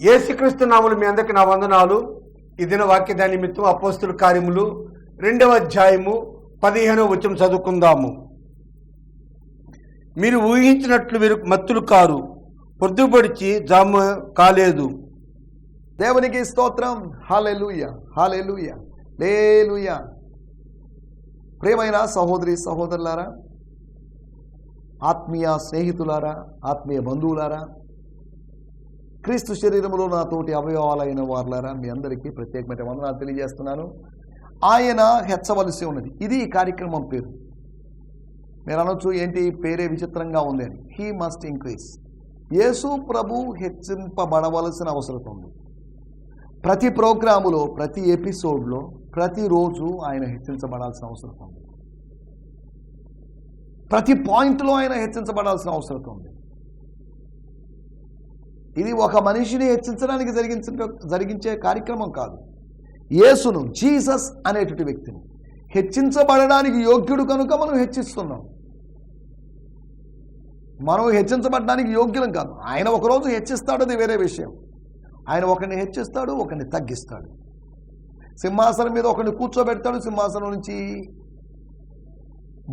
ఏసుక్రీస్తు నాములు మీ అందరికి నా వందనాలు. ఈ దిన వాక్య నిమిత్తం అపోస్తుల కార్యములు రెండవ అధ్యాయము పదిహేనవ వచ్చం చదువుకుందాము. మీరు ఊహించినట్లు మీరు మత్తులు కారు పొద్దుపడిచి జామ కాలేదు. దేవునికి స్తోత్రం. హాలెలుయ హాలెలుయ లేలుయ ప్రేమైన సహోదరి సహోదరులారా ఆత్మీయ స్నేహితులారా ఆత్మీయ బంధువులారా క్రీస్తు శరీరంలో నాతోటి అవయవాలైన వారులారా మీ అందరికీ ప్రత్యేకమైన వందనాలు తెలియజేస్తున్నాను. ఆయన హెచ్చవలసి ఉన్నది. ఇది ఈ కార్యక్రమం పేరు. మీరు అనొచ్చు ఏంటి? పేరే విచిత్రంగా ఉంది అని. హీ మస్ట్ ఇంక్రీజ్ యేసు ప్రభు హెచ్చింపబడవలసిన అవసరం ఉంది. ప్రతి ప్రోగ్రాములో ప్రతి ఎపిసోడ్లో ప్రతిరోజు ఆయన హెచ్చించబడాల్సిన అవసరం ఉంది. ప్రతి పాయింట్లో ఆయన హెచ్చించబడాల్సిన అవసరం ఉంది. ఇది ఒక మనిషిని హెచ్చించడానికి జరిగించ జరిగించే కార్యక్రమం కాదు. యేసును జీసస్ అనేటువంటి వ్యక్తిని హెచ్చించబడడానికి యోగ్యుడు కనుక మనం హెచ్చిస్తున్నాం. మనం హెచ్చించబడడానికి యోగ్యులం కాదు. ఆయన ఒకరోజు హెచ్చిస్తాడు అది వేరే విషయం. ఆయన ఒకరిని హెచ్చిస్తాడు ఒకరిని తగ్గిస్తాడు. సింహాసనం మీద ఒకరిని కూర్చోబెడతాడు సింహాసనం నుంచి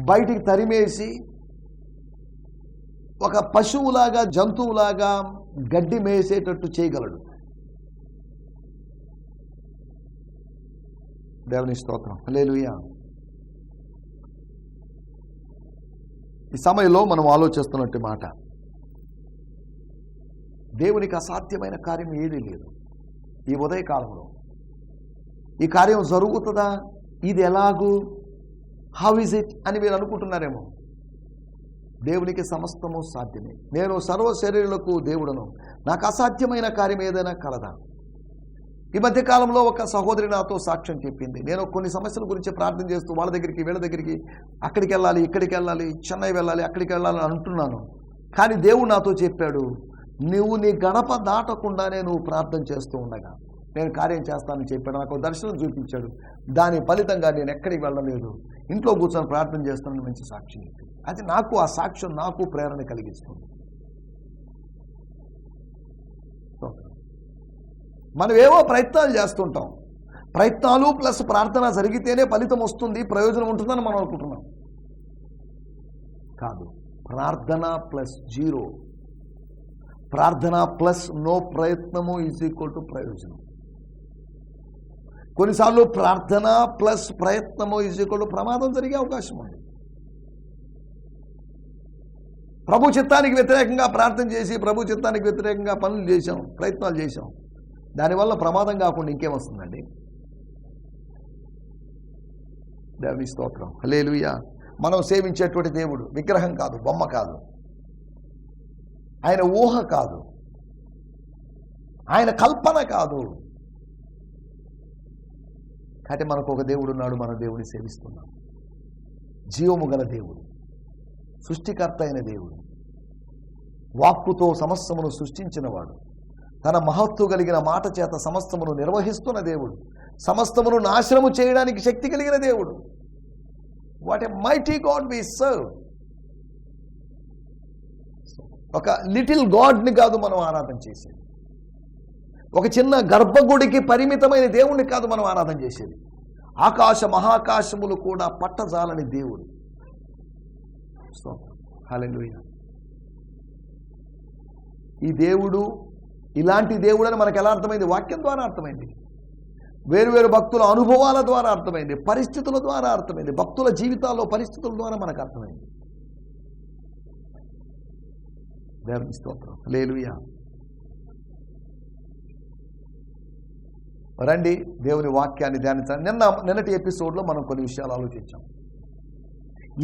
బయటికి తరిమేసి ఒక పశువులాగా జంతువులాగా గడ్డి మేసేటట్టు చేయగలడు. దేవుని స్తోత్రం. లేలుయా ఈ సమయంలో మనం ఆలోచిస్తున్నట్టు మాట. దేవునికి అసాధ్యమైన కార్యం ఏదీ లేదు. ఈ ఉదయకాలంలో. ఈ కార్యం జరుగుతుందా? ఇది ఎలాగూ? హౌ ఇస్ ఇట్ అని మీరు అనుకుంటున్నారేమో. దేవునికి సమస్తము సాధ్యమే. నేను సర్వ శరీరులకు దేవుడను. నాకు అసాధ్యమైన కార్యం ఏదైనా కలదా? ఈ మధ్య కాలంలో ఒక సహోదరి నాతో సాక్ష్యం చెప్పింది. నేను కొన్ని సమస్యల గురించి ప్రార్థన చేస్తూ వాళ్ళ దగ్గరికి వీళ్ళ దగ్గరికి అక్కడికి వెళ్ళాలి ఇక్కడికి వెళ్ళాలి చెన్నై వెళ్ళాలి అక్కడికి వెళ్ళాలి అని అంటున్నాను. కానీ దేవుడు నాతో చెప్పాడు నువ్వు నీ గడప దాటకుండానే నువ్వు ప్రార్థన చేస్తూ ఉండగా. నేను కార్యం చేస్తానని చెప్పాడు. నాకు దర్శనం చూపించాడు. దాని ఫలితంగా నేను ఎక్కడికి వెళ్ళలేదు. ఇంట్లో కూర్చొని ప్రార్థన చేస్తున్న మంచి సాక్ష్యం అది నాకు ఆ సాక్ష్యం నాకు ప్రేరణ కలిగిస్తుంది. మనం ఏవో ప్రయత్నాలు చేస్తుంటాం. ప్రయత్నాలు ప్లస్ ప్రార్థన జరిగితేనే ఫలితం వస్తుంది ప్రయోజనం ఉంటుందని మనం అనుకుంటున్నాం. కాదు. ప్రార్థన ప్లస్ జీరో. ప్రార్థన ప్లస్ నో ప్రయత్నము ఈజ్ ఈక్వల్ టు ప్రయోజనం. కొన్నిసార్లు ప్రార్థన ప్లస్ ప్రయత్నము ఈజ్ ప్రమాదం జరిగే అవకాశం ఉంది. ప్రభు చిత్తానికి వ్యతిరేకంగా ప్రార్థన చేసి ప్రభు చిత్తానికి వ్యతిరేకంగా పనులు చేశాం ప్రయత్నాలు చేశాం. దానివల్ల ప్రమాదం కాకుండా ఇంకేమొస్తుందండి దేవుని స్తోత్రం. హలేలుయ మనం సేవించేటువంటి దేవుడు విగ్రహం కాదు బొమ్మ కాదు. ఆయన ఊహ కాదు. ఆయన కల్పన కాదు. కాబట్టి మనకు ఒక దేవుడు ఉన్నాడు మన దేవుడిని సేవిస్తున్నాం జీవము గల దేవుడు. సృష్టికర్త అయిన దేవుడు. వాక్కుతో సమస్తమును సృష్టించినవాడు. తన మహత్తు కలిగిన మాట చేత సమస్తమును నిర్వహిస్తున్న దేవుడు. సమస్తమును నాశనము చేయడానికి శక్తి కలిగిన దేవుడు. What a mighty God we serve ఒక లిటిల్ గాడ్ని కాదు మనం ఆరాధన చేసేది. ఒక చిన్న గర్భగుడికి పరిమితమైన దేవుణ్ణి కాదు మనం ఆరాధన చేసేది. ఆకాశ మహాకాశములు కూడా పట్టజాలని దేవుడు. హల్లెలూయా. ఈ దేవుడు ఇలాంటి దేవుడు అని మనకు ఎలా అర్థమైంది? వాక్యం ద్వారా అర్థమైంది. వేరువేరు భక్తుల అనుభవాల ద్వారా అర్థమైంది. పరిస్థితుల ద్వారా అర్థమైంది. భక్తుల జీవితాల్లో పరిస్థితుల ద్వారా మనకు అర్థమైంది. దేవుని స్తోత్రం. లేలుయా రండి దేవుని వాక్యాన్ని ధ్యానించాలి నిన్న నిన్నటి ఎపిసోడ్లో మనం కొన్ని విషయాలు ఆలోచించాం.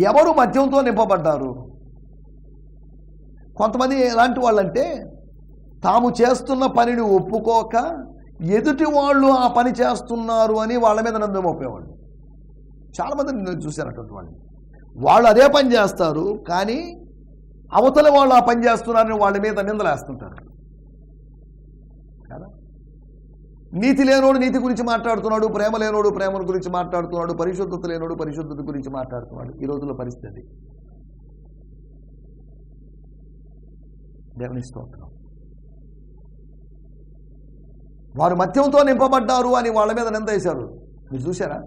ఎవరు మద్యంతో నింపబడ్డారు? కొంతమంది ఎలాంటి వాళ్ళంటే తాము చేస్తున్న పనిని ఒప్పుకోక ఎదుటి వాళ్ళు ఆ పని చేస్తున్నారు అని వాళ్ళ మీద నందు మోపేవాళ్ళు చాలామంది నేను చూశానటువంటి వాళ్ళు. వాళ్ళు అదే పని చేస్తారు కానీ అవతల వాళ్ళు ఆ పని చేస్తున్నారని వాళ్ళ మీద నిందలేస్తుంటారు కదా నీతి లేనోడు నీతి గురించి మాట్లాడుతున్నాడు ప్రేమ లేనోడు ప్రేమ గురించి మాట్లాడుతున్నాడు పరిశుద్ధత లేనోడు పరిశుద్ధత గురించి మాట్లాడుతున్నాడు. ఈ రోజుల్లో పరిస్థితి. దేవుని స్తోత్రం. వారు మద్యంతో నింపబడ్డారు అని వాళ్ళ మీద నింద వేశారు. మీరు చూసారా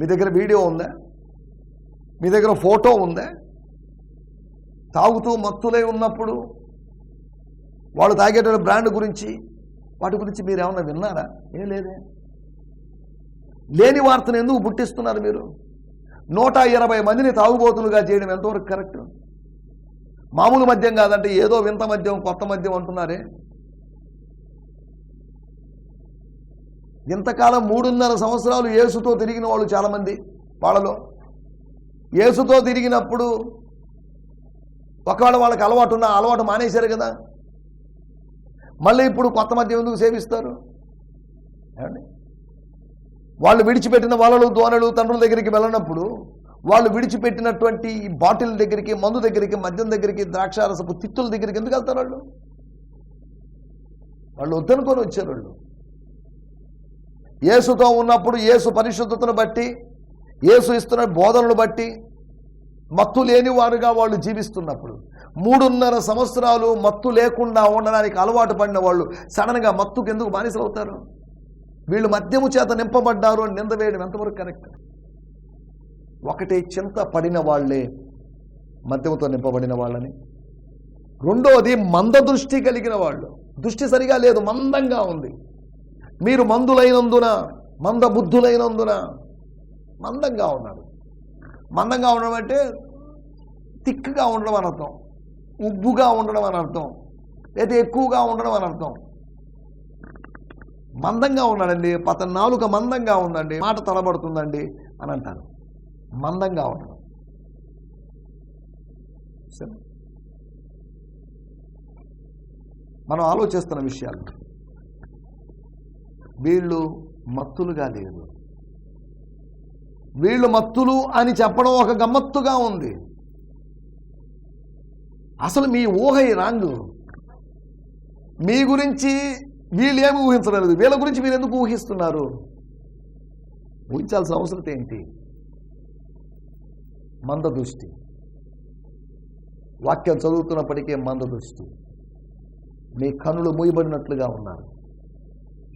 మీ దగ్గర వీడియో ఉందా? మీ దగ్గర ఫోటో ఉందా? తాగుతూ మత్తులై ఉన్నప్పుడు వాళ్ళు తాగేటువంటి బ్రాండ్ గురించి వాటి గురించి మీరు ఏమన్నా విన్నారా? ఏం లేదే. లేని వార్తను ఎందుకు పుట్టిస్తున్నారు మీరు? నూట ఇరవై మందిని తాగుబోతులుగా చేయడం ఎంతవరకు కరెక్ట్? మామూలు మద్యం కాదంటే ఏదో వింత మద్యం కొత్త మద్యం అంటున్నారే? ఇంతకాలం మూడున్నర సంవత్సరాలు యేసుతో తిరిగిన వాళ్ళు చాలామంది వాళ్ళలో. ఏసుతో తిరిగినప్పుడు ఒకవేళ వాళ్ళకి అలవాటు ఉన్న అలవాటు మానేశారు కదా? మళ్ళీ ఇప్పుడు కొత్త మద్యం ఎందుకు సేవిస్తారు? ఏమండి? వాళ్ళు విడిచిపెట్టిన వలలు దోనలు తండ్రుల దగ్గరికి వెళ్ళినప్పుడు వాళ్ళు విడిచిపెట్టినటువంటి ఈ బాటిల్ దగ్గరికి మందు దగ్గరికి మద్యం దగ్గరికి ద్రాక్షారసపు తిత్తుల దగ్గరికి ఎందుకు వెళ్తారు వాళ్ళు? వాళ్ళు వద్దనుకొని వచ్చారు వాళ్ళు. ఏసుతో ఉన్నప్పుడు ఏసు పరిశుద్ధతను బట్టి ఏసు ఇస్తున్న బోధనలు బట్టి మత్తు లేని వారుగా వాళ్ళు జీవిస్తున్నప్పుడు మూడున్నర సంవత్సరాలు మత్తు లేకుండా ఉండడానికి అలవాటు పడిన వాళ్ళు సడన్గా మత్తుకు ఎందుకు బానిసలవుతారు? వీళ్ళు మద్యము చేత నింపబడ్డారు అని నింద వేయడం ఎంతవరకు కరెక్ట్? ఒకటే చింత పడిన వాళ్ళే మద్యముతో నింపబడిన వాళ్ళని. రెండోది మంద దృష్టి కలిగిన వాళ్ళు. దృష్టి సరిగా లేదు మందంగా ఉంది. మీరు మందులైనందున మంద బుద్ధులైనందున మందంగా ఉన్నారు. మందంగా ఉండడం అంటే తిక్కుగా ఉండడం అనర్థం. అర్థం ఉబ్బుగా ఉండడం అని అర్థం. లేదా ఎక్కువగా ఉండడం అని అర్థం. మందంగా ఉన్నాడండి పత నాలుక మందంగా ఉందండి. మాట తలబడుతుందండి అని అంటారు. మందంగా ఉండడం. సరే మనం ఆలోచిస్తున్న విషయాలు. వీళ్ళు మత్తులుగా లేదు వీళ్ళు మత్తులు అని చెప్పడం ఒక గమ్మత్తుగా ఉంది. అసలు మీ ఊహ రాంగ్? మీ గురించి వీళ్ళేమి ఊహించలేదు. వీళ్ళ గురించి మీరు ఎందుకు ఊహిస్తున్నారు? ఊహించాల్సిన అవసరం ఏంటి? మంద దృష్టి. వాక్యం చదువుతున్నప్పటికే మంద దృష్టి. మీ కనులు మూయబడినట్లుగా ఉన్నారు.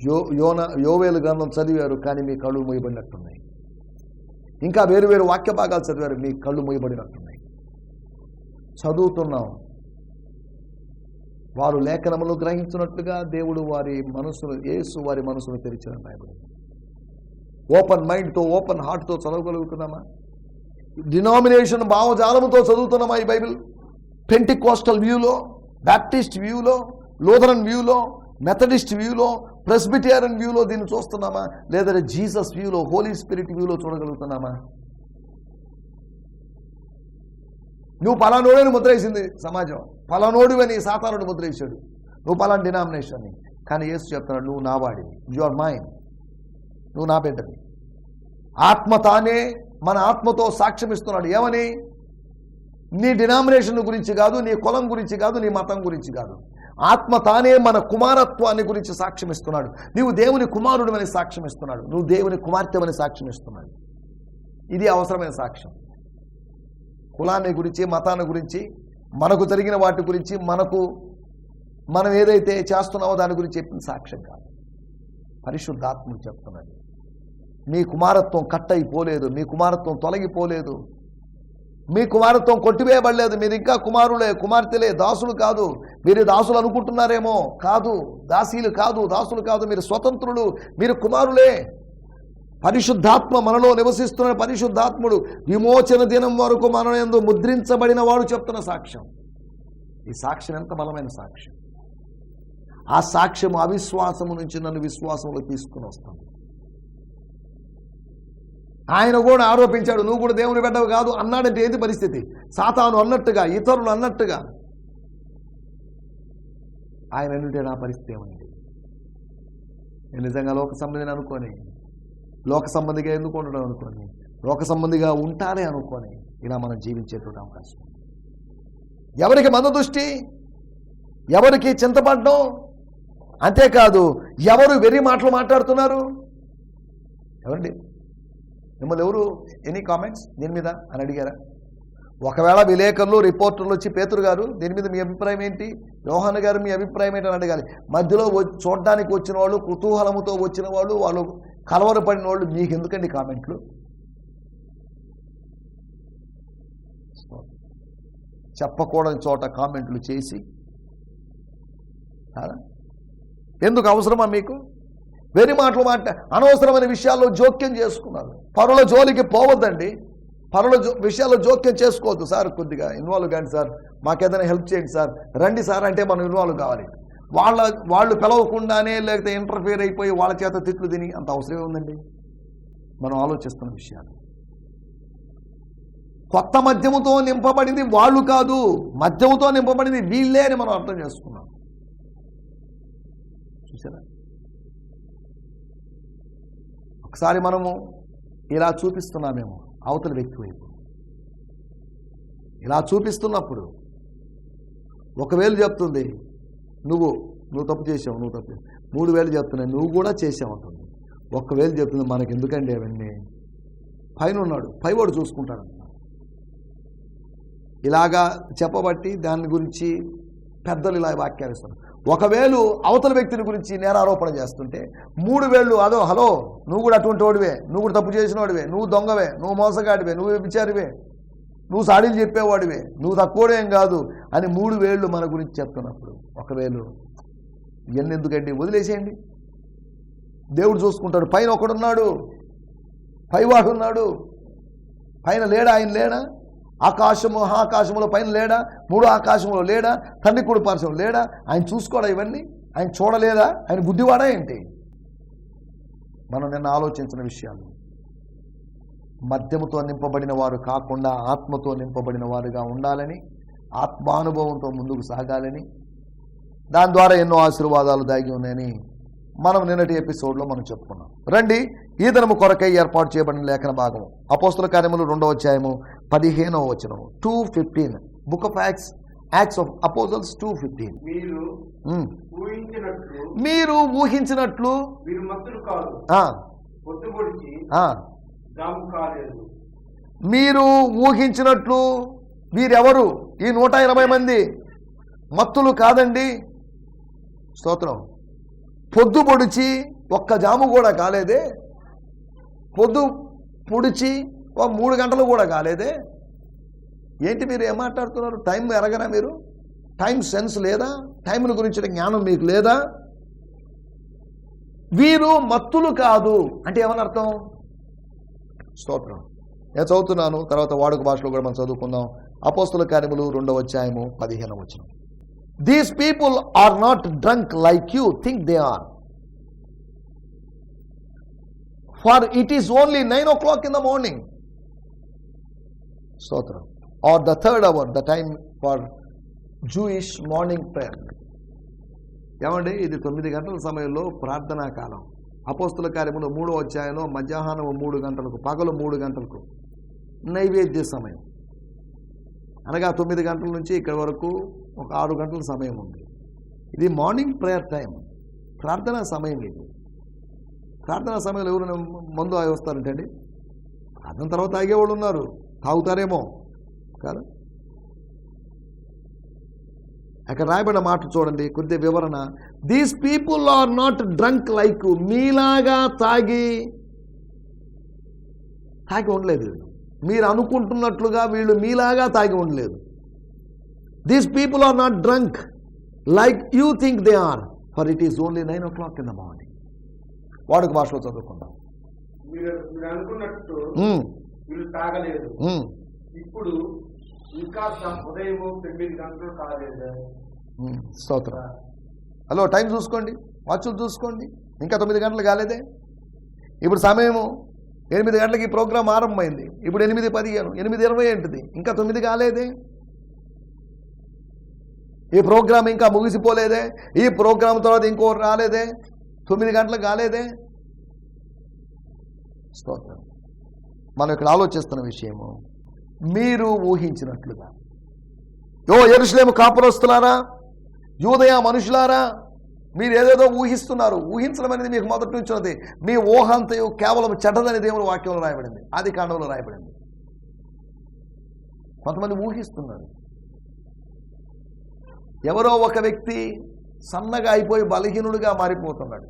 యో యోన యోవేలు గ్రంథం చదివారు కానీ మీ కళ్ళు మూయబడినట్టున్నాయి. ఇంకా వేరు వేరు వాక్య భాగాలు చదివారు మీ కళ్ళు మూయబడినట్టున్నాయి. చదువుతున్నాం. వారు లేఖనములు గ్రహించినట్లుగా దేవుడు వారి మనసును యేసు వారి మనసును తెరిచిన బైబిల్ ఓపెన్ మైండ్తో ఓపెన్ హార్ట్తో చదవగలుగుతున్నామా? డినామినేషన్ భావజాలముతో చదువుతున్నామా ఈ బైబిల్? పెంటికోస్టల్ వ్యూలో బ్యాప్టిస్ట్ వ్యూలో లూథరన్ వ్యూలో మెథడిస్ట్ వ్యూలో ప్రెస్బిటేరియన్ వ్యూలో దీన్ని చూస్తున్నామా? లేదా జీసస్ వ్యూలో హోలీ స్పిరిట్ వ్యూలో చూడగలుగుతున్నామా? నువ్వు పలానోడని ముద్రేసింది సమాజం. పలానోడు అని సాతానుడు ముద్రేశాడు. నువ్వు పలానా డినామినేషన్ అని కానీ యేసు చెప్తున్నాడు నువ్వు నావాడి వాడివి. యు ఆర్ మైండ్ నువ్వు నా బిడ్డవి. ఆత్మ తానే మన ఆత్మతో సాక్ష్యం ఇస్తున్నాడు. ఏమని? నీ డినామినేషన్ గురించి కాదు నీ కులం గురించి కాదు నీ మతం గురించి కాదు. ఆత్మ తానే మన కుమారత్వాన్ని గురించి సాక్ష్యం ఇస్తున్నాడు. నీవు దేవుని కుమారుడు అని సాక్ష్యం ఇస్తున్నాడు. నువ్వు దేవుని కుమార్తెమని సాక్ష్యం ఇస్తున్నాడు. ఇది అవసరమైన సాక్ష్యం. కులాన్ని గురించి మతాన్ని గురించి మనకు జరిగిన వాటి గురించి మనకు మనం ఏదైతే చేస్తున్నామో దాని గురించి చెప్పిన సాక్ష్యం కాదు. పరిశుద్ధాత్ముడు చెప్తున్నాడు మీ కుమారత్వం కట్ అయిపోలేదు మీ కుమారత్వం తొలగిపోలేదు మీ కుమారత్వం కొట్టివేయబడలేదు మీరు ఇంకా కుమారులే కుమార్తెలే దాసులు కాదు. మీరు దాసులు అనుకుంటున్నారేమో కాదు దాసీలు కాదు దాసులు కాదు మీరు స్వతంత్రులు మీరు కుమారులే. పరిశుద్ధాత్మ మనలో నివసిస్తున్న పరిశుద్ధాత్ముడు విమోచన దినం వరకు మన ఎందు ముద్రించబడిన వాడు చెప్తున్న సాక్ష్యం. ఈ సాక్ష్యం ఎంత బలమైన సాక్ష్యం? ఆ సాక్ష్యం అవిశ్వాసము నుంచి నన్ను విశ్వాసంలో తీసుకుని వస్తాను. ఆయన కూడా ఆరోపించాడు నువ్వు కూడా దేవుని బిడ్డవు కాదు అన్నాడంటే ఏంటి పరిస్థితి? సాతాను అన్నట్టుగా ఇతరులు అన్నట్టుగా. ఆయన అంటే నా పరిస్థితి ఏమండి? నేను నిజంగా లోక సంబంధిని అనుకోని లోక సంబంధిగా ఎందుకు ఉండడం అనుకోని? లోక సంబంధిగా ఉంటానే అనుకోని ఇలా మనం జీవించేటువంటి అవకాశం. ఎవరికి మందదృష్టి? ఎవరికి చింతపడడం? అంతేకాదు ఎవరు వెర్రి మాటలు మాట్లాడుతున్నారు? ఎవరండి? మిమ్మల్ని ఎవరు? Any comments? దీని మీద? అని అడిగారా? ఒకవేళ విలేకరులు రిపోర్టర్లు వచ్చి పేతురు గారు దీని మీద మీ అభిప్రాయం ఏంటి? యోహాన్ గారు మీ అభిప్రాయం ఏంటి అని అడగాలి. మధ్యలో చూడడానికి వచ్చిన వాళ్ళు కుతూహలముతో వచ్చిన వాళ్ళు వాళ్ళు కలవరపడిన వాళ్ళు మీకు ఎందుకండి కామెంట్లు? చెప్పకూడని చోట కామెంట్లు చేసి. ఎందుకు అవసరమా మీకు? వెరి మాటలు మాట అనవసరమైన విషయాల్లో జోక్యం చేసుకున్నారు. పరుల జోలికి పోవద్దండి. పరుల జో విషయాల్లో జోక్యం చేసుకోవద్దు సార్ కొద్దిగా. ఇన్వాల్వ్ కాండి సార్. మాకేదైనా హెల్ప్ చేయండి సార్. రండి సార్ అంటే మనం ఇన్వాల్వ్ కావాలి. వాళ్ళ వాళ్ళు పిలవకుండానే లేకపోతే ఇంటర్ఫియర్ అయిపోయి వాళ్ళ చేత తిట్లు తిని అంత అవసరమే ఉందండి మనం ఆలోచిస్తున్న విషయాలు. కొత్త మద్యముతో నింపబడింది వాళ్ళు కాదు మద్యముతో నింపబడింది వీళ్ళే అని మనం అర్థం చేసుకున్నాం. చూసారా ఒకసారి మనము ఇలా చూపిస్తున్నామేమో అవతల వ్యక్తి వైపు. ఇలా చూపిస్తున్నప్పుడు ఒకవేళ చెప్తుంది నువ్వు నువ్వు తప్పు చేసావు నువ్వు తప్పు మూడు వేలు చెప్తున్నాయి నువ్వు కూడా చేసావు అంటుంది. ఒక్కవేళ చెప్తుంది మనకి ఎందుకండి అవన్నీ పైన ఉన్నాడు పైవాడు చూసుకుంటాడు ఇలాగా చెప్పబట్టి దాని గురించి పెద్దలు ఇలా వ్యాఖ్యానిస్తారు. ఒకవేళ అవతల వ్యక్తిని గురించి నేరారోపణ చేస్తుంటే మూడు వేళ్ళు అదో హలో నువ్వు కూడా అటువంటి వాడివే నువ్వు కూడా తప్పు చేసిన వాడివే నువ్వు దొంగవే నువ్వు మోసగాడివే నువ్వు విచారివే నువ్వు సాడీలు చెప్పేవాడివే. నువ్వు తక్కువడేం కాదు అని మూడు వేళ్ళు మన గురించి చెప్తున్నప్పుడు. ఒకవేళ ఇవన్నీ ఎందుకండి వదిలేసేయండి. దేవుడు చూసుకుంటాడు. పైన ఒకడున్నాడు. పైవాడు ఉన్నాడు పైన లేడా? ఆయన లేడా? ఆకాశము ఆకాశములో పైన లేడా? మూడు ఆకాశంలో లేడా? తండ్రి కుడి పార్శ్వం లేడా? ఆయన చూసుకోడా ఇవన్నీ? ఆయన చూడలేదా? ఆయన బుద్ధివాడా ఏంటి? మనం నిన్న ఆలోచించిన విషయాలు. మద్యముతో నింపబడిన వారు కాకుండా ఆత్మతో నింపబడిన వారుగా ఉండాలని ఆత్మానుభవంతో ముందుకు సాగాలని దాని ద్వారా ఎన్నో ఆశీర్వాదాలు దాగి ఉన్నాయని మనం నిన్నటి ఎపిసోడ్లో మనం చెప్పుకున్నాం. రండి ఈ దినము కొరకై ఏర్పాటు చేయబడిన లేఖన భాగం. అపోస్తుల కార్యములు రెండవ అధ్యాయము పదిహేనవ వచనం two fifteen book of Acts Acts of Apostles two fifteen మీరు ఊహించినట్లు మీరు ఊహించినట్లు మీరెవరు? వీరెవరు ఈ నూట ఇరవై మంది మత్తులు కాదండి. స్తోత్రం. పొద్దు పొడిచి ఒక్క జాము కూడా కాలేదే? పొద్దు పొడిచి ఒక మూడు గంటలు కూడా కాలేదే? ఏంటి మీరు ఏం మాట్లాడుతున్నారు? టైం ఎరగరా మీరు? టైం సెన్స్ లేదా? టైంను గురించిన జ్ఞానం మీకు లేదా? వీరు మత్తులు కాదు. అంటే ఏమని అర్థం? స్తోత్రం. నేను చదువుతున్నాను తర్వాత వాడుక భాషలో కూడా మనం చదువుకుందాం. అపోస్తుల కార్యములు రెండవ అధ్యాయము పదిహేను వచ్చిన these people are not drunk like you think they are for it is only nine o'clock in the morning స్తోత్రం. Are the third hour the time for Jewish morning prayer ఏమండి? ఇది తొమ్మిది గంటల సమయంలో ప్రార్థనా కాలం. అపోస్తుల కార్యములు మూడో అధ్యాయంలో మధ్యాహ్నం మూడు గంటలకు పగలు మూడు గంటలకు నైవేద్య సమయం. అనగా తొమ్మిది గంటల నుంచి ఇక్కడి వరకు ఒక ఆరు గంటల సమయం ఉంది. ఇది మార్నింగ్ ప్రేయర్ టైం ప్రార్థనా సమయం ఇది. ప్రార్థనా సమయంలో ఎవరైనా మందు ఆగి వస్తారంటండి? ప్రార్థన తర్వాత తాగేవాళ్ళు ఉన్నారు. తాగుతారేమో. కాదు. అక్కడ రాయబడిన మాట చూడండి కొద్ది వివరణ. These people are not drunk like మీలాగా తాగి తాగి ఉండలేదు. మీరు అనుకుంటున్నట్లుగా వీళ్ళు మీలాగా తాగి ఉండలేదు. These people are not drunk like you think they are for it is only nine o'clock in the morning వాడుక భాషలో చదువుకుందాం. అనుకున్నట్టు ఇప్పుడు ఇంకా ఉదయం తొమ్మిది గంటలు కాలేదు. స్తోత్రం. హలో టైం చూసుకోండి వాచ్లు చూసుకోండి ఇంకా తొమ్మిది గంటలు కాలేదే? ఇప్పుడు సమయము ఎనిమిది గంటలకి ప్రోగ్రాం ఆరంభమైంది. ఇప్పుడు ఎనిమిది పదిహేను ఎనిమిది ఇరవై ఏంటిది? ఇంకా తొమ్మిది కాలేదే? ఈ ప్రోగ్రాం ఇంకా ముగిసిపోలేదే? ఈ ప్రోగ్రాం తర్వాత ఇంకో రాలేదే? తొమ్మిది గంటలకు కాలేదే? స్తోత్రం. మనం ఇక్కడ ఆలోచిస్తున్న విషయము మీరు ఊహించినట్లుగా. యో ఎరుసలేము కాపురస్తులారా యూదయ మనుషులారా మీరు ఏదేదో ఊహిస్తున్నారు. ఊహించడం అనేది మీకు మొదటి నుంచి ఉన్నది. మీ ఊహంతయు కేవలం చెడ్డదని దేవుని వాక్యంలో రాయబడింది. ఆది కాండంలో రాయబడింది. కొంతమంది ఊహిస్తున్నారు. ఎవరో ఒక వ్యక్తి సన్నగా అయిపోయి బలహీనుడిగా మారిపోతున్నాడు.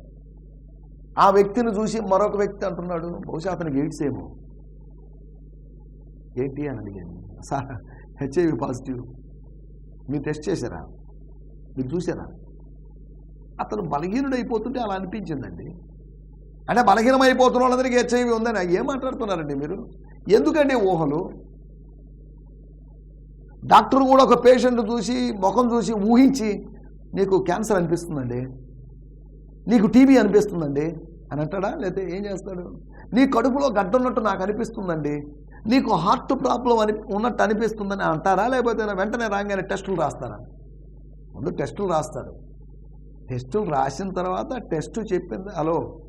ఆ వ్యక్తిని చూసి మరొక వ్యక్తి అంటున్నాడు బహుశా అతనికి ఎయిడ్స్ ఏమో. ఏంటి అని అడిగాను. Sir HIV positive. మీరు టెస్ట్ చేశారా? మీరు చూసారా అతను బలహీనుడైపోతుంటే అయిపోతుంటే అలా అనిపించిందండి. అంటే బలహీనం అయిపోతున్న వాళ్ళందరికీ హెచ్ఐవి ఉందని ఏం మాట్లాడుతున్నారండి మీరు? ఎందుకండి ఊహలు? డాక్టర్ కూడా ఒక పేషెంట్ చూసి ముఖం చూసి ఊహించి నీకు క్యాన్సర్ అనిపిస్తుందండి? నీకు టీబీ అనిపిస్తుందండి? అని అంటాడా? లేకపోతే ఏం చేస్తాడు? నీ కడుపులో గడ్డ ఉన్నట్టు నాకు అనిపిస్తుందండి. నీకు హార్ట్ ప్రాబ్లం అని ఉన్నట్టు అనిపిస్తుందని అంటారా? లేకపోతే వెంటనే రాగానే టెస్టులు రాస్తారా? ముందు టెస్టులు రాస్తారు టెస్టులు రాసిన తర్వాత టెస్ట్ చెప్పింది హలో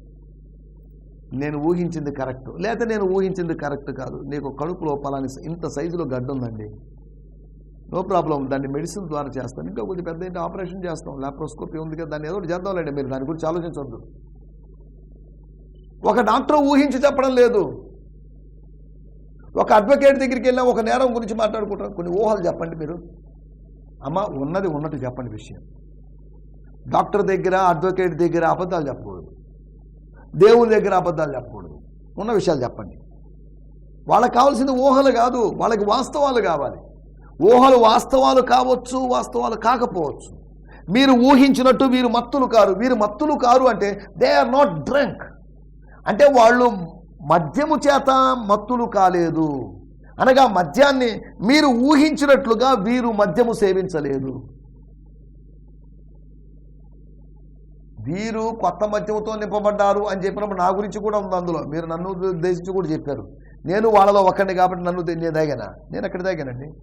నేను ఊహించింది కరెక్ట్ లేకపోతే నేను ఊహించింది కరెక్ట్ కాదు. నీకు కడుపులో పలాని ఇంత సైజులో గడ్డ ఉందండి. నో ప్రాబ్లం దాన్ని మెడిసిన్ ద్వారా చేస్తాం ఇంకా కొంచెం పెద్ద ఏంటి ఆపరేషన్ చేస్తాం. లాప్రోస్కోపీ ఉంది కదా దాన్ని ఏదో చేద్దాంలేండి మీరు. దాని గురించి ఆలోచించవద్దు ఒక డాక్టర్ ఊహించి చెప్పడం లేదు. ఒక అడ్వకేట్ దగ్గరికి వెళ్ళినా ఒక నేరం గురించి మాట్లాడుకుంటాం కొన్ని ఊహలు చెప్పండి మీరు. అమ్మ ఉన్నది ఉన్నట్టు చెప్పండి విషయం. డాక్టర్ దగ్గర అడ్వకేట్ దగ్గర అబద్ధాలు చెప్పకూడదు. దేవుని దగ్గర అబద్ధాలు చెప్పకూడదు. ఉన్న విషయాలు చెప్పండి. వాళ్ళకి కావాల్సింది ఊహలు కాదు. వాళ్ళకి వాస్తవాలు కావాలి. ఊహలు వాస్తవాలు కావచ్చు వాస్తవాలు కాకపోవచ్చు. మీరు ఊహించినట్టు వీరు మత్తులు కారు. వీరు మత్తులు కారు అంటే దే ఆర్ నాట్ డ్రంక్ అంటే వాళ్ళు మద్యము చేత మత్తులు కాలేదు. అనగా మద్యాన్ని మీరు ఊహించినట్లుగా వీరు మద్యము సేవించలేదు. వీరు కొత్త మద్యముతో నింపబడ్డారు అని చెప్పినప్పుడు నా గురించి కూడా ఉంది అందులో. మీరు నన్ను ఉద్దేశించి కూడా చెప్పారు. నేను వాళ్ళలో ఒక్కడిని కాబట్టి నన్ను నేను తాగానా? నేను ఎక్కడ తాగానండి?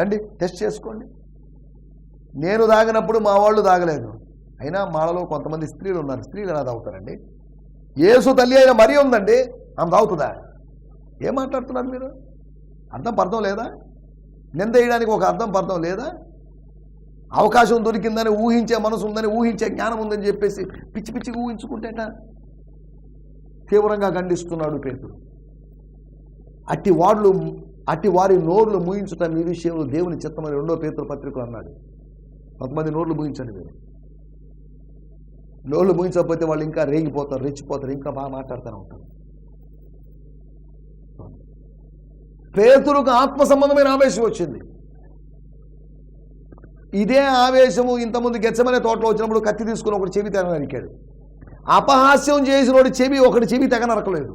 రండి టెస్ట్ చేసుకోండి. నేను తాగినప్పుడు మా వాళ్ళు తాగలేదు. అయినా మాలలో కొంతమంది స్త్రీలు ఉన్నారు. స్త్రీలు ఎలా తాగుతారండి? యేసు తల్లి అయిన మరీ ఉందండి. ఆమె తాగుతుందా? ఏం మాట్లాడుతున్నారు మీరు? అర్థం పర్థం లేదా? నిందేయడానికి ఒక అర్థం పర్థం లేదా? అవకాశం దొరికిందని ఊహించే మనసు ఉందని ఊహించే జ్ఞానం ఉందని చెప్పేసి పిచ్చి పిచ్చిగా ఊహించుకుంటేట? తీవ్రంగా ఖండిస్తున్నాడు పేతుడు. అట్టి వాడులు అట్టి వారి నోర్లు మూయించుట మీ విషయంలో దేవుని చిత్తమని రెండో పేతుల పత్రికలు అన్నాడు. కొంతమంది నోర్లు ముగించండి మీరు. నోళ్ళు ముగించకపోతే వాళ్ళు ఇంకా రేగిపోతారు రెచ్చిపోతారు ఇంకా బాగా మాట్లాడుతూనే ఉంటారు. పేతులకు ఆత్మ సంబంధమైన ఆవేశం వచ్చింది. ఇదే ఆవేశము ఇంతకుముందు గెచ్చమనే తోటలో వచ్చినప్పుడు కత్తి తీసుకుని ఒకటి చెవి తెగ నరికాడు. అపహాస్యం చేసినోడి చెవి ఒకటి చెవి తెగ నరకలేదు.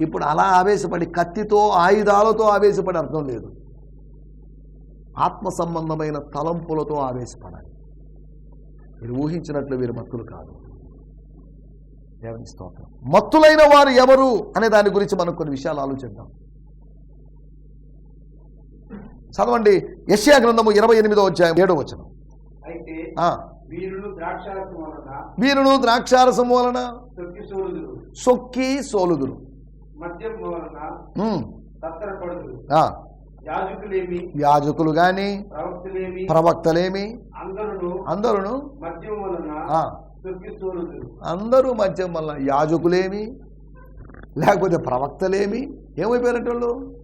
ఇప్పుడు అలా ఆవేశపడి కత్తితో ఆయుధాలతో ఆవేశపడి అర్థం లేదు. ఆత్మ సంబంధమైన తలంపులతో ఆవేశపడాలి. మీరు ఊహించినట్లు వీరు మత్తులు కాదు. దేవుని స్తోత్రం. మత్తులైన వారు ఎవరు అనే దాని గురించి మనం కొన్ని విషయాలు ఆలోచిద్దాం. చదవండి. యశ్యా గ్రంథము ఇరవై ఎనిమిదో అధ్యాయం ఏడో వచనం. వలన వీరును ద్రాక్షారసం వలన సొక్కి సోలుదురు. యాజకులు గాని ప్రవక్తలేమి ప్రవక్తలేమి అందరూ అందరును మద్యం వలన యాజకులేమి లేకపోతే ప్రవక్తలేమి? ఏమైపోయారంటే వాళ్ళు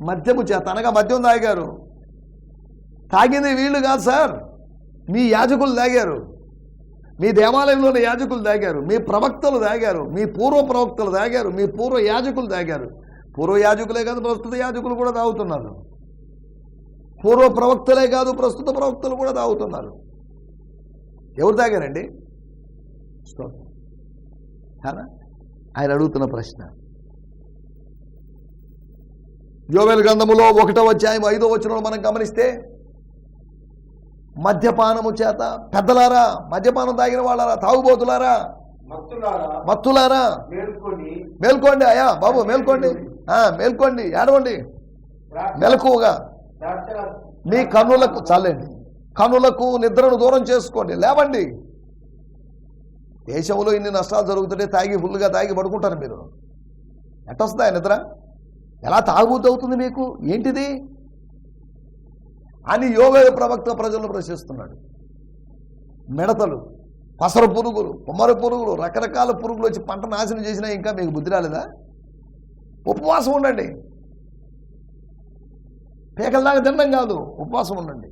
మద్యము చేత అనగా మద్యం తాగారు. తాగింది వీళ్ళు కాదు సార్. మీ యాజకులు తాగారు. మీ దేవాలయంలోని యాజకులు తాగారు. మీ ప్రవక్తలు తాగారు. మీ పూర్వ ప్రవక్తలు తాగారు. మీ పూర్వ యాజకులు తాగారు. పూర్వ యాజకులే కాదు ప్రస్తుత యాజకులు కూడా తాగుతున్నారు. పూర్వ ప్రవక్తలే కాదు ప్రస్తుత ప్రవక్తలు కూడా తాగుతున్నారు. ఎవరు తాగారండి? స్తోత్రం. ఆయన అడుగుతున్న ప్రశ్న. యోవేల్ గ్రంథములో ఒకటో అధ్యాయం ఐదో వచనంలో మనం గమనిస్తే మద్యపానము చేత పెద్దలారా మద్యపానం తాగిన వాళ్ళారా తాగుబోతులారా? మత్తులారా? మేల్కోండి అయ్యా బాబు మేల్కోండి. మేల్కోండి ఏడవండి. మెలకువగా. మీ కన్నులకు చాలండి. కనులకు నిద్రను దూరం చేసుకోండి. లేవండి. దేశంలో ఇన్ని నష్టాలు జరుగుతుంటే తాగి ఫుల్గా తాగి పడుకుంటారు మీరు. ఎట్టొస్తుందా నిద్ర? ఎలా తాగుతవుతుంది అవుతుంది మీకు? ఏంటిది? అని యోగ ప్రవక్త ప్రజలను ప్రశ్నిస్తున్నాడు. మిడతలు పసర పురుగులు కుమ్మర పురుగులు రకరకాల పురుగులు వచ్చి పంట నాశనం చేసినా ఇంకా మీకు బుద్ధి రాలేదా? ఉపవాసం ఉండండి. పేకల్లాగా తినడం కాదు ఉపవాసం ఉండండి.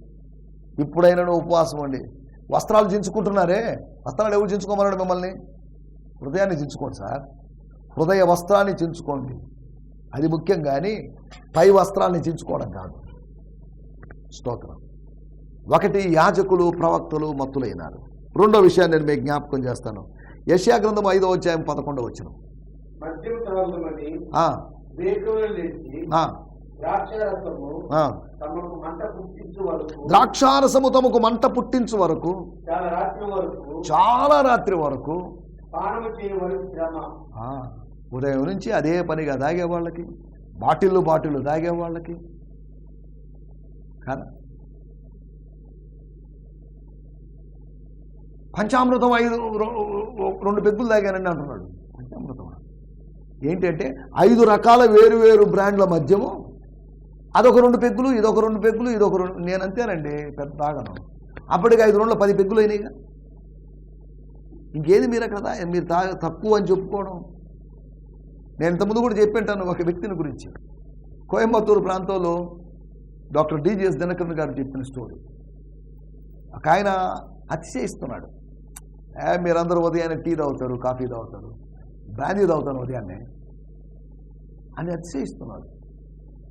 ఇప్పుడైనా ఉపవాసం ఉండి. వస్త్రాలు చించుకుంటున్నారే? వస్త్రాలు ఎవరు చించుకోమన్నాడు మిమ్మల్ని? హృదయాన్ని చించుకోండి సార్. హృదయ వస్త్రాన్ని చించుకోండి. అది ముఖ్యం కానీ పై వస్త్రాన్ని చించుకోవడం కాదు. స్తోత్రం. ఒకటి యాజకులు ప్రవక్తలు మత్తులైనారు. రెండో విషయాన్ని నేను మీకు జ్ఞాపకం చేస్తాను. యశ్యా గ్రంథం ఐదో అధ్యాయం పదకొండో వచ్చిన ద్రాక్షారసము తమకు మంట పుట్టించు వరకు చాలా రాత్రి వరకు ఉదయం నుంచి అదే పనిగా తాగే వాళ్ళకి బాటిల్లు బాటిల్లు తాగే వాళ్ళకి కదా. పంచామృతం ఐదు రెండు పెగ్గులు తాగానండి అంటున్నాడు. పంచామృతం ఏంటంటే ఐదు రకాల వేరు వేరు బ్రాండ్ల మద్యము అదొక రెండు పెగ్గులు ఇదొక రెండు పెగ్గులు ఇదొక రెండు నేను అంతేనండి పెద్ద తాగను అప్పటికి ఐదు రెండులో పది పెగ్గులు అయినాయిగా ఇంకేది మీరు అక్కడ మీరు తా తక్కువ అని చెప్పుకోవడం. నేను ఇంతకుముందు కూడా చెప్పింటాను ఒక వ్యక్తిని గురించి. కోయంబత్తూరు ప్రాంతంలో డాక్టర్ డిజిఎస్ దినకరన్ గారు చెప్పిన స్టోరీ. ఒక ఆయన అతిశయిస్తున్నాడు. ఏ మీరందరూ ఉదయాన్నే టీ తాగుతారు కాఫీ తాగుతారు బ్రాందీ తాగుతాను ఉదయాన్నే. అని అతిశయిస్తున్నాడు.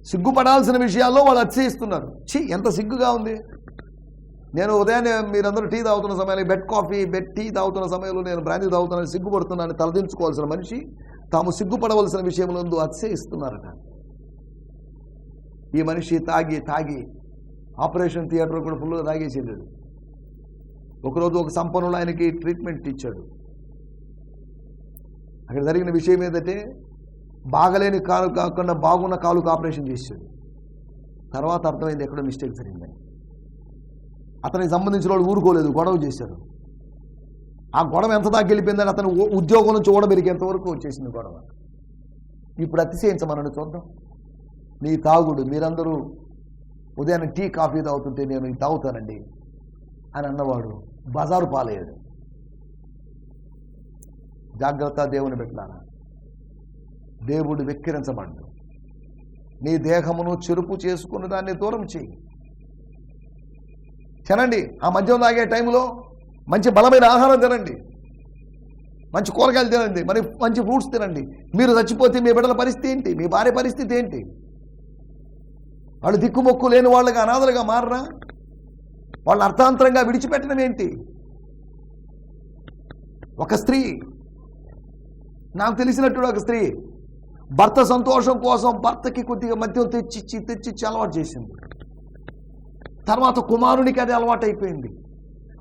సిగ్గుపడాల్సిన విషయాల్లో వాళ్ళు అతిశయిస్తున్నారు. ఛీ ఎంత సిగ్గుగా ఉంది. నేను ఉదయాన్నే మీరందరూ టీ తాగుతున్న సమయంలో బెడ్ కాఫీ బెడ్ టీ తాగుతున్న సమయంలో నేను బ్రాందీ తాగుతున్నాను సిగ్గుపడుతున్నాను తలదించుకోవాల్సిన మనిషి తాము సిగ్గుపడవలసిన విషయంలో అతిశయిస్తున్నారట. ఈ మనిషి తాగి తాగి ఆపరేషన్ థియేటర్ కూడా ఫుల్గా తాగేసి ఒకరోజు ఒక సంపన్నుడు ఆయనకి ట్రీట్మెంట్ ఇచ్చాడు. అక్కడ జరిగిన విషయం ఏంటంటే బాగలేని కాలు కాకుండా బాగున్న కాలుకు ఆపరేషన్ చేసాడు తర్వాత అర్థమైంది ఎక్కడో మిస్టేక్ జరిగిందని. అతనికి సంబంధించిన వాళ్ళు ఊరుకోలేదు గొడవ చేశారు. ఆ గొడవ ఎంత దాకా వెళ్ళిపోయిందని అతను ఉద్యోగం నుంచి ఓడబెరిగేంత వచ్చేసింది గొడవ. ఇప్పుడు అతిశయించమనని చూద్దాం. నీ తాగుడు మీరందరూ ఉదయాన్నే టీ కాఫీ తాగుతుంటే నేను ఇది తాగుతానండి అని అన్నవాడు బజారు పాలయ్యాడు. జాగ్రత్త దేవుని పెట్టారా దేవుడు వెక్కిరించబడ్డు నీ దేహమును చెరుపు చేసుకున్న దాన్ని దూరం చేయి. తినండి. ఆ మద్యం తాగే టైంలో మంచి బలమైన ఆహారం తినండి. మంచి కూరగాయలు తినండి. మరి మంచి ఫ్రూట్స్ తినండి. మీరు చచ్చిపోతే మీ బిడ్డల పరిస్థితి ఏంటి? మీ భార్య పరిస్థితి ఏంటి? వాళ్ళు దిక్కుమొక్కు లేని వాళ్ళగా అనాథలుగా మారరా? వాళ్ళని అర్థాంతరంగా విడిచిపెట్టడం ఏంటి? ఒక స్త్రీ నాకు తెలిసినట్టు ఒక స్త్రీ భర్త సంతోషం కోసం భర్తకి కొద్దిగా మద్యం తెచ్చిచ్చి తెచ్చిచ్చి అలవాటు చేసింది. తర్వాత కుమారునికి అది అలవాటు అయిపోయింది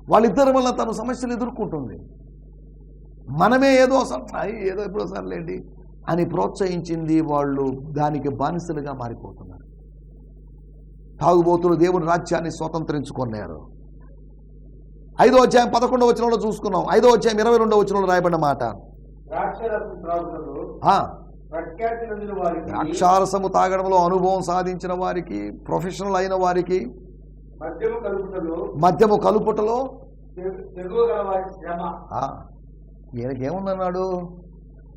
వాళ్ళిద్దరి వల్ల తను సమస్యలు ఎదుర్కొంటుంది. మనమే ఏదో ఏదో ఎప్పుడో సర్లేండి అని ప్రోత్సహించింది వాళ్ళు దానికి బానిసలుగా మారిపోతున్నారు. తాగుబోతులు దేవుని రాజ్యాన్ని స్వతంత్రించుకున్నారు. ఐదో అధ్యాయం పదకొండవ వచనంలో చూసుకున్నాం. ఐదో అధ్యాయం ఇరవై రెండవ వచనంలో రాయబడిన మాట. ద్రాక్షారసము తాగడంలో అనుభవం సాధించిన వారికి ప్రొఫెషనల్ అయిన వారికి మద్యము కలుపుటలో ఈయనకేముందన్నాడు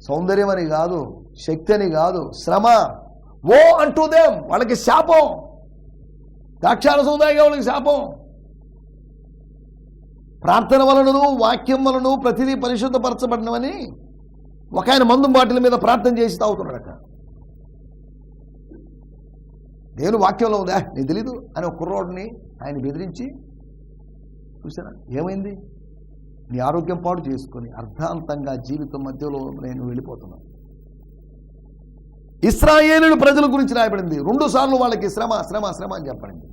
సౌందర్యం అని కాదు శక్తి అని కాదు శ్రమ. ఓ అంటూ దేం వాళ్ళకి శాపం. ద్రాక్షారసం తాగే వాళ్ళకి శాపం. ప్రార్థన వలనను వాక్యం వలన ప్రతిదీ పరిశుద్ధపరచబడినవని ఒక ఆయన మందు బాటిల మీద ప్రార్థన చేసి తాగుతున్నాడట. నేను వాక్యంలో ఉందా నీకు తెలీదు అని ఒక కుర్రోడిని ఆయన బెదిరించి చూసారా ఏమైంది? నీ ఆరోగ్యం పాడు చేసుకొని అర్థాంతంగా జీవితం మధ్యలో నేను వెళ్ళిపోతున్నాను. ఇస్రాయేలు ప్రజల గురించి రాయబడింది. రెండు సార్లు వాళ్ళకి శ్రమ శ్రమ శ్రమ అని చెప్పండి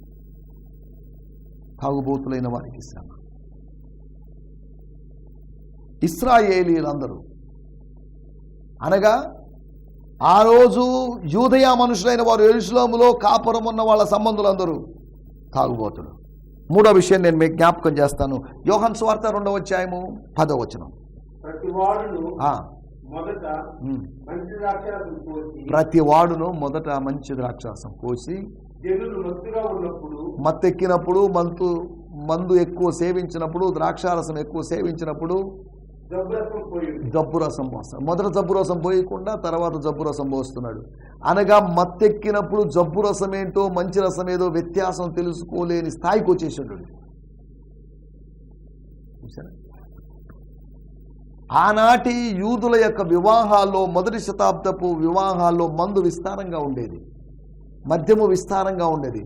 తాగుబోతులైన వారికి శ్రమ. ఇస్రాయేలీలందరూ అనగా ఆ రోజు యూదయ మనుషులైన వారు ఎరుసలోములో కాపురం ఉన్న వాళ్ళ సంబంధులందరూ తాగుబోతులు మూడో విషయం నేను మీకు జ్ఞాపకం చేస్తాను. యోహన్ స్వార్థ రెండవ అధ్యాయము పదో వచనం. ప్రతి వాడును మొదట. మంచి ద్రాక్షాసం ఉన్నప్పుడు మత్తెక్కినప్పుడు మంతు మందు ఎక్కువ సేవించినప్పుడు ద్రాక్షారసం ఎక్కువ సేవించినప్పుడు జబ్బు రసం పోస్తాడు మొదట జబ్బు రసం పోయకుండా తర్వాత జబ్బు రసం పోస్తున్నాడు. అనగా మత్తెక్కినప్పుడు జబ్బు రసం ఏంటో మంచి రసం ఏదో వ్యత్యాసం తెలుసుకోలేని స్థాయికి వచ్చేసాడు ఆనాటి యూదుల యొక్క వివాహాల్లో మొదటి శతాబ్దపు వివాహాల్లో మందు విస్తారంగా ఉండేది. మద్యము విస్తారంగా ఉండేది.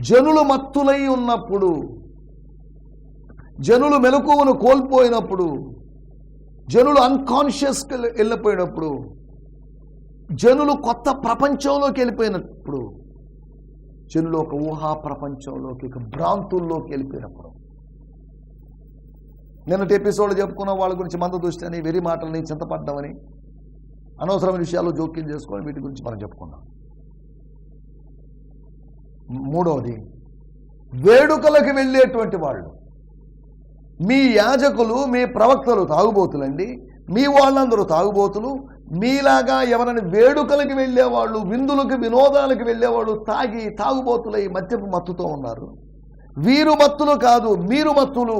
జనులు మత్తులై ఉన్నప్పుడు జనులు మెలకువను కోల్పోయినప్పుడు జనులు అన్కాన్షియస్కి వెళ్ళిపోయినప్పుడు జనులు కొత్త ప్రపంచంలోకి వెళ్ళిపోయినప్పుడు జనులు ఒక ఊహా ప్రపంచంలోకి ఒక భ్రాంతుల్లోకి వెళ్ళిపోయినప్పుడు. నిన్నటి ఎపిసోడ్ చెప్పుకున్న వాళ్ళ గురించి మంద దృష్టి వెరి మాటలని చింతపడ్డామని. అనవసరమైన విషయాలు జోక్యం చేసుకొని వీటి గురించి మనం చెప్పుకున్నాం మూడవది వేడుకలకు వెళ్ళేటువంటి వాళ్ళు. మీ యాజకులు మీ ప్రవక్తలు తాగుబోతులండి. మీ వాళ్ళందరూ తాగుబోతులు. మీలాగా ఎవరైనా వేడుకలకు వెళ్ళేవాళ్ళు విందులకు వినోదాలకు వెళ్ళేవాళ్ళు తాగి తాగుబోతులై మద్యపు మత్తుతో ఉన్నారు. వీరు మత్తులు కాదు మీరు మత్తులు.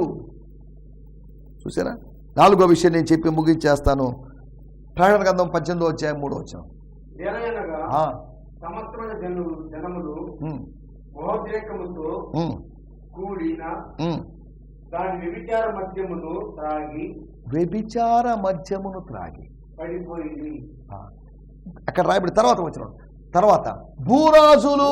చూసారా నాలుగో విషయం నేను చెప్పి ముగించేస్తాను. ప్రకటన గ్రంథం పద్దెనిమిదో అధ్యాయం మూడో వచ్చాం జనములు దాని వ్యభిచార మద్యమును త్రాగి వ్యభిచార మద్యమును త్రాగి. పడిపోయింది. అక్కడ రాయబడి తర్వాత వచ్చిన తర్వాత భూరాజులు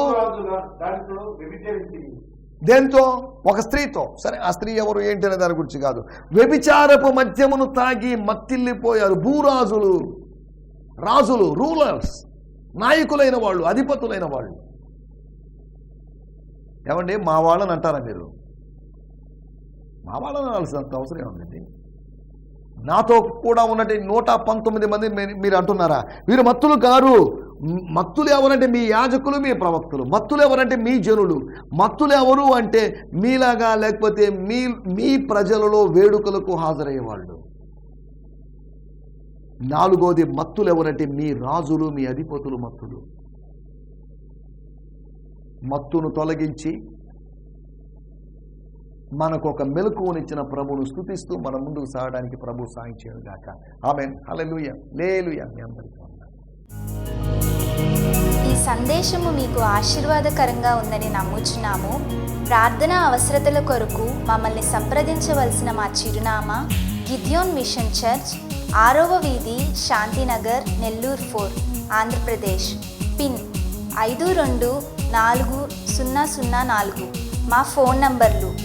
దేంతో? ఒక స్త్రీతో. సరే ఆ స్త్రీ ఎవరు ఏంటి అనే దాని గురించి కాదు. వ్యభిచారపు మద్యమును తాగి మత్తిల్లిపోయారు భూరాజులు. రాజులు రూలర్స్ నాయకులైన వాళ్ళు అధిపతులైన వాళ్ళు. ఏమండి? మా వాళ్ళని అంటారా మీరు? మా అనాల్సినంత అవసరం ఏముందండి? నాతో కూడా ఉన్నటి నూట పంతొమ్మిది మంది మీ- మీరు అంటున్నారా? వీరు మత్తులు కారు. మత్తులు ఎవరంటే మీ యాజకులు మీ ప్రవక్తలు. మత్తులు ఎవరంటే మీ జనులు. మత్తులు ఎవరు అంటే మీలాగా లేకపోతే మీ మీ ప్రజలలో వేడుకలకు హాజరయ్యేవాళ్ళు. నాలుగోది మత్తులు ఎవరంటే మీ రాజులు మీ అధిపతులు మత్తులు. మత్తును తొలగించి మనకు ఒక మెలకువనిచ్చిన ప్రభువును స్థుతిస్తూ మన ముందుకు సాగడానికి ప్రభు సాయం చేయను ఆమె హలలుయ లేలుయ మీ అందరికీ ఈ సందేశము మీకు ఆశీర్వాదకరంగా ఉందని నమ్ముచున్నాము. ప్రార్థన అవసరతల కొరకు మమ్మల్ని సంప్రదించవలసిన మా చిరునామా గిద్యోన్ మిషన్ చర్చ్ ఆరవ వీధి శాంతినగర్ నెల్లూరు ఫోర్ ఆంధ్రప్రదేశ్. పిన్ ఐదు రెండు నాలుగు సున్నా సున్నా నాలుగు. మా ఫోన్ నంబర్లు